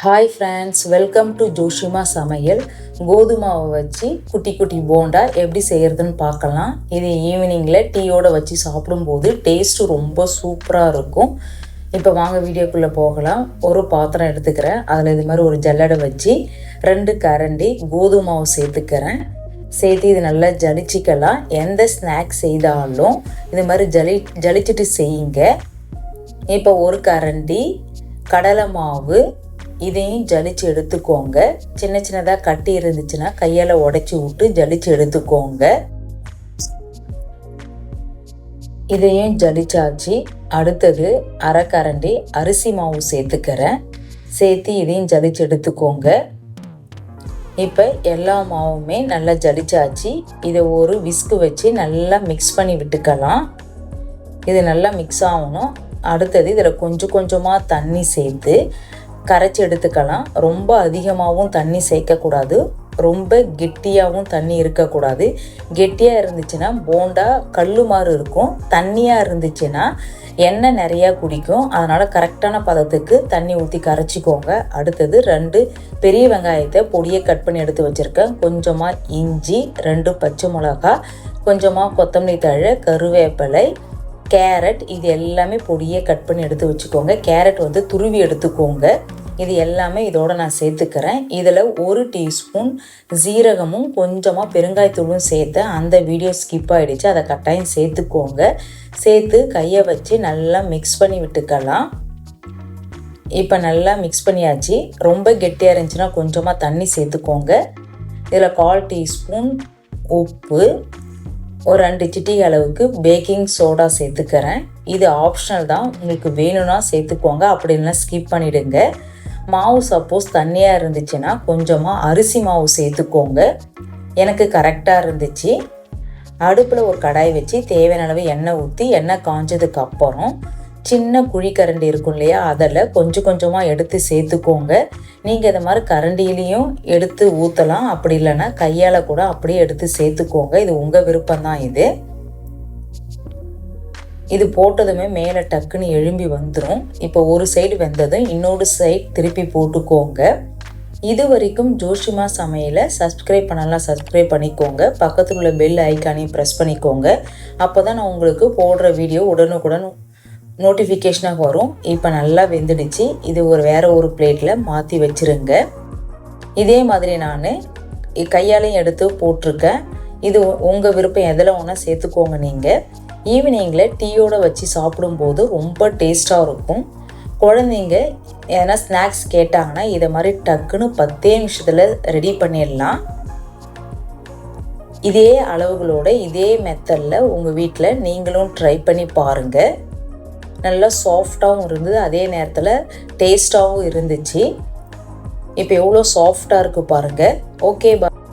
Hi friends welcome to Joshima சமையல் கோதுமாவை வச்சு குட்டி குட்டி போண்டா எப்படி செய்கிறதுன்னு பார்க்கலாம். இது ஈவினிங்கில் டீயோடு வச்சு சாப்பிடும்போது டேஸ்ட்டு ரொம்ப சூப்பராக இருக்கும். இப்போ வாங்க வீடியோக்குள்ளே போகலாம். ஒரு பாத்திரம் எடுத்துக்கிறேன். அதில் இது மாதிரி ஒரு ஜல்லடை வச்சு ரெண்டு கரண்டி கோதுமாவை சேர்த்துக்கிறேன். சேர்த்து இது நல்லா ஜலிச்சிக்கலாம். எந்த ஸ்நாக்ஸ் செய்தாலும் இது மாதிரி ஜலி ஜலிச்சிட்டு செய்யுங்க. இப்போ ஒரு கரண்டி கடலை மாவு இதையும் ஜலிச்சு எடுத்துக்கோங்க. சின்ன சின்னதாக கட்டி இருந்துச்சுன்னா கையால் உடைச்சி விட்டு ஜலிச்சு எடுத்துக்கோங்க. இதையும் ஜலிச்சாச்சு. அடுத்தது அரை கரண்டி அரிசி மாவு சேர்த்துக்கிறேன். சேர்த்து இதையும் ஜலிச்சு எடுத்துக்கோங்க. இப்போ எல்லா மாவுமே நல்லா ஜலிச்சாச்சு. இதை ஒரு விஸ்கு வச்சு நல்லா மிக்ஸ் பண்ணி விட்டுக்கலாம். இது நல்லா மிக்ஸ் ஆகணும். அடுத்தது இதில் கொஞ்சம் கொஞ்சமாக தண்ணி சேர்த்து கரைச்சி எடுத்துக்கலாம். ரொம்ப அதிகமாகவும் தண்ணி சேர்க்கக்கூடாது. ரொம்ப கெட்டியாகவும் தண்ணி இருக்கக்கூடாது. கெட்டியாக இருந்துச்சுன்னா போண்டா கல் மாதிரி இருக்கும். தண்ணியாக இருந்துச்சுன்னா எண்ணெய் நிறையா குடிக்கும். அதனால் கரெக்டான பதத்துக்கு தண்ணி ஊற்றி கரைச்சிக்கோங்க. அடுத்தது ரெண்டு பெரிய வெங்காயத்தை பொடியை கட் பண்ணி எடுத்து வச்சுருக்கேன். கொஞ்சமாக இஞ்சி ரெண்டு பச்சை மிளகா கொஞ்சமாக கொத்தமல்லி தழை கருவேப்பிலை கேரட் இது எல்லாமே பொடியே கட் பண்ணி எடுத்து வச்சுக்கோங்க. கேரட் வந்து துருவி எடுத்துக்கோங்க. இது எல்லாமே இதோட நான் சேர்த்துக்கிறேன். இதில் ஒரு டீஸ்பூன் ஜீரகமும் கொஞ்சமாக பெருங்காயத்தூளும் சேர்த்து அந்த வீடியோ ஸ்கிப் ஆகிடுச்சு அதை கட்டாயம் சேர்த்துக்கோங்க. சேர்த்து கையை வச்சு நல்லா மிக்ஸ் பண்ணி விட்டுக்கலாம். இப்போ நல்லா மிக்ஸ் பண்ணியாச்சு. ரொம்ப கெட்டியாக இருந்துச்சுன்னா கொஞ்சமாக தண்ணி சேர்த்துக்கோங்க. இதில் கால் டீஸ்பூன் உப்பு ஒரு ரெண்டு சிட்டி அளவுக்கு பேக்கிங் சோடா சேர்த்துக்கிறேன். இது ஆப்ஷனல் தான். உங்களுக்கு வேணும்னா சேர்த்துக்கோங்க. அப்படி இல்லைனா ஸ்கிப் பண்ணிவிடுங்க மாவு சப்போஸ் தண்ணியாக இருந்துச்சுன்னா கொஞ்சமாக அரிசி மாவு சேர்த்துக்கோங்க. எனக்கு கரெக்டாக இருந்துச்சு. அடுப்பில் ஒரு கடாய் வச்சு தேவையான அளவு எண்ணெய் ஊற்றி எண்ணெய் காஞ்சதுக்கு அப்புறம் சின்ன குழி கரண்டி இருக்கும் இல்லையா? அதில் கொஞ்சம் கொஞ்சமாக எடுத்து சேர்த்துக்கோங்க. நீங்கள் இதை மாதிரி கரண்டிலையும் எடுத்து ஊற்றலாம் அப்படி இல்லைன்னா கையால் கூட அப்படியே எடுத்து சேர்த்துக்கோங்க. இது உங்கள் விருப்பம்தான் இது. இது போட்டதுமே மேலே டக்குன்னு எழும்பி வந்துடும் இப்போ ஒரு சைடு வெந்ததும் இன்னொரு சைடு திருப்பி போட்டுக்கோங்க. இது வரைக்கும் ஜோஷிமா சமையலை சப்ஸ்கிரைப் பண்ணலாம் சப்ஸ்கிரைப் பண்ணிக்கோங்க. பக்கத்தில் உள்ள பெல் ஐக்கானையும் ப்ரெஸ் பண்ணிக்கோங்க. அப்போ தான் நான் உங்களுக்கு போடுற வீடியோ உடனுக்குடன் நோட்டிஃபிகேஷனாக வரும். இப்போ நல்லா வெந்துடுச்சு. இது ஒரு வேறு ஒரு பிளேட்டில் மாற்றி வச்சுருங்க. இதே மாதிரி நான் கையாலையும் எடுத்து போட்டிருக்கேன். இது உங்கள் விருப்பம் எதில் ஒன்றா சேர்த்துக்கோங்க நீங்கள் ஈவினிங்கில் டீயோடு வச்சு சாப்பிடும்போது ரொம்ப டேஸ்ட்டாக இருக்கும். குழந்தைங்க எதனா ஸ்நாக்ஸ் கேட்டாங்கன்னா இதை மாதிரி டக்குன்னு பத்தே நிமிஷத்தில் ரெடி பண்ணிடலாம். இதே அளவுகளோட இதே மெத்தடில் உங்கள் வீட்டில் நீங்களும் ட்ரை பண்ணி பாருங்கள் நல்லா சாஃப்டாகவும் இருந்தது. அதே நேரத்தில் டேஸ்ட்டாகவும் இருந்துச்சு. இப்போ எவ்வளோ சாஃப்டாக இருக்குது பாருங்கள் ஓகே பா